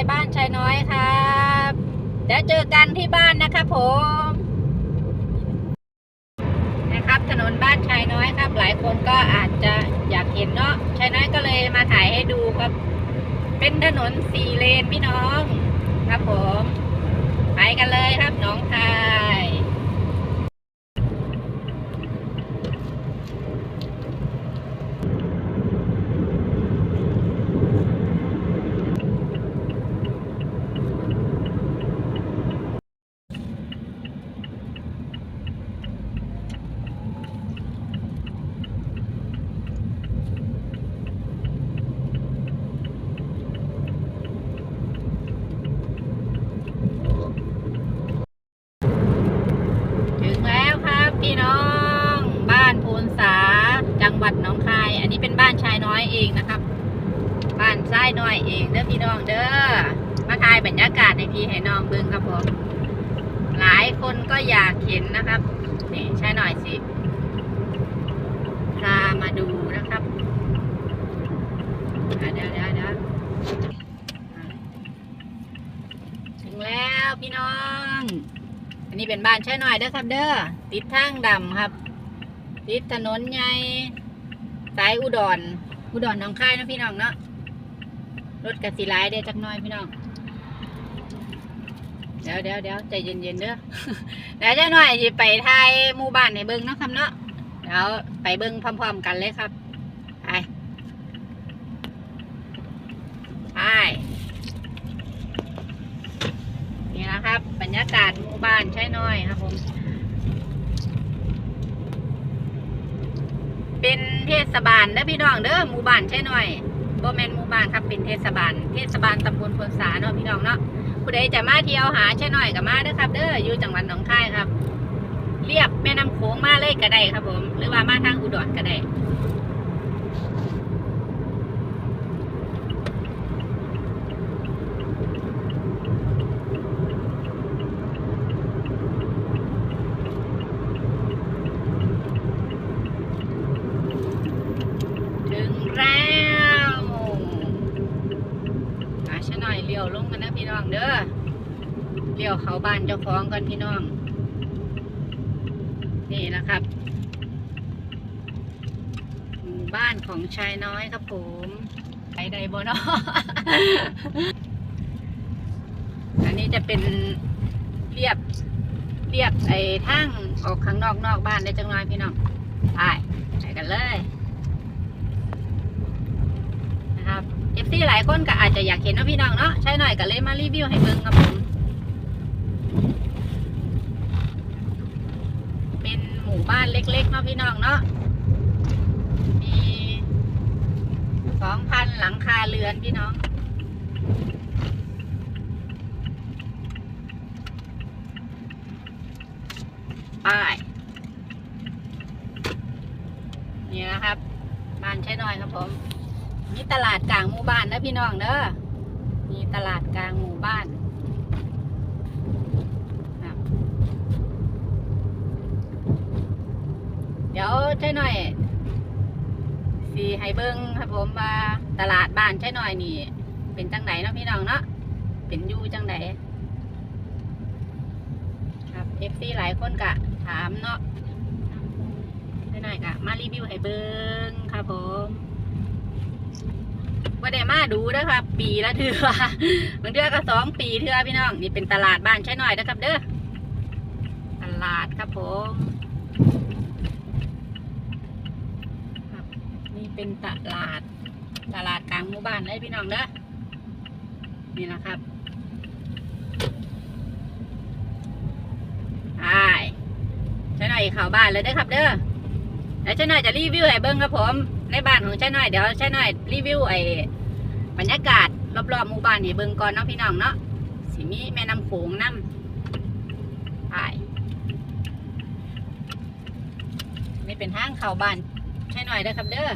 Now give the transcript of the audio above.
ายบ้านชายน้อยครับเดี๋ยวเจอกันที่บ้านนะครับผมนะครับถนนบ้านชายน้อยครับ หลายคนก็อาจจะอยากเห็นเนาะชายน้อยก็เลยมาถ่ายให้ดูครับ เป็นถนนสี่เลนพี่น้อง ครับผม ไปกันเลยครับน้องคาย ถึงแล้วครับ พี่น้อง บ้านโพนสาจังหวัดหนองคาย อันนี้เป็นบ้านชายน้อยเองนะครับ บ้านชายน้อยเองเด้อพี่น้องเด้อมาถ่ายบรรยากาศในพี่ให้น้องเบิ่งครับผมหลายคนก็อยากเห็นนะครับนี่ชายน้อยสิพามาดูนะครับเดี๋ยวเดี๋ยวเดี๋ยวอะถึงแล้วพี่น้อง อันนี้เป็นบ้านใช่หน่อยเด้อครับ เด้อติดทางดำครับ ติดถนนใหญ่สายอุดร อุดรหนองคายนะพี่น้องเนาะรถกระสีไลายเด้อจักน้อยพี่น้องเดี๋ยวเดี๋ยวเดี๋ยวใจเย็นๆเด้อเดี๋ยวจะหน่อยจะไปทายหมู่บ้านในเบิ้งเนาะครับเนาะเดี๋ยวไปเบิ้งพร้อม ๆ กันเลยครับไปไปนี่นะค รับรรยากาศหมู่บ้านใช่น้อยครับผม เป็นเทศบาลเด้อพี่น้องเด้อหมู่บ้านใช่น้อยบ่แมนหมู่บ้านครับเป็นเทศบาล เทศบาลตำบลพลสาเนาะพี่น้องเนาะผู้ใดจะมาเที่ยวหาใช่น้อยก็มาเด้อครับ เด้ออยู่จังหวัดหนองคายครับ เรียบแม่น้ำโขงมาเลยก็ได้ครับผม หรือว่ามาทางอุดรก็ได้ ถึงแล้วอาชะหน่อยเลี้ยวลงกันนะพี่น้องเด้อเลี้ยวเขาบ้านเจ้าของกันพี่น้อง นี่นะครับบ้านของชายน้อยครับผมไปใดบ่นาะอันนี้จะเป็นเรียบเรียบไอ้ทางออกข้างนอกนอกบ้านได้จังน้อยพี่น้องไปไปกันเลย นะครับเอฟ ซีหลายคนก็อาจจะอยากเห็นนาะพี่น้องเนาะใช่หน่อยก็เลยมารีวิวให้เบิ่งครับผม เป็นหมู่บ้านเล็กๆเนาะพี่น้องเนาะมีสองพันหลังคาเรือนพี่น้องป้ายนี่นะครับ บ้านใช่หน่อยครับผม มีตลาดกลางหมู่บ้านนะพี่น้องเด้อมีตลาดกลางหมู่บ้านครับเดี๋ยวใช่หน่อยสีให้เบิ้งครับผมว่าตลาดบ้านใช่หน่อยนี่ เป็นจังไหนเนาะพี่น้องเนาะเป็นยูจังไหนครับเอฟซีหลายคนกะถามเนาะใช่หน่อยกะมารีวิวให้เบิ้งครับผม ว่าได้มาดูนะครับ ปีละเทือบางเทือก็สองปีเทือพี่น้องนี่เป็นตลาดบ้านใช่หน่อยนะครับ เด้อตลาดครับผมนี่เป็นตลาด ตลาดกลางหมู่บ้านเลยพี่น้องเด้อนี่นะครับใช่ใช่หน่อยเข้าบ้านเลยเด้อครับ เด้อแล้วใช่หน่อยจะรีวิวให้เบิ้งครับผม ในบ้านของชายน้อยเดี๋ยวชายน้อยรีวิวไอ้บรรยากาศรอบๆหมู่บ้านให้เบิ่งก่อนเนาะพี่น้องเนาะสิมีแม่น้ำโขงน้ำไปนี่เป็นห้างเข้าบ้านชายน้อยเด้อครับเด้อ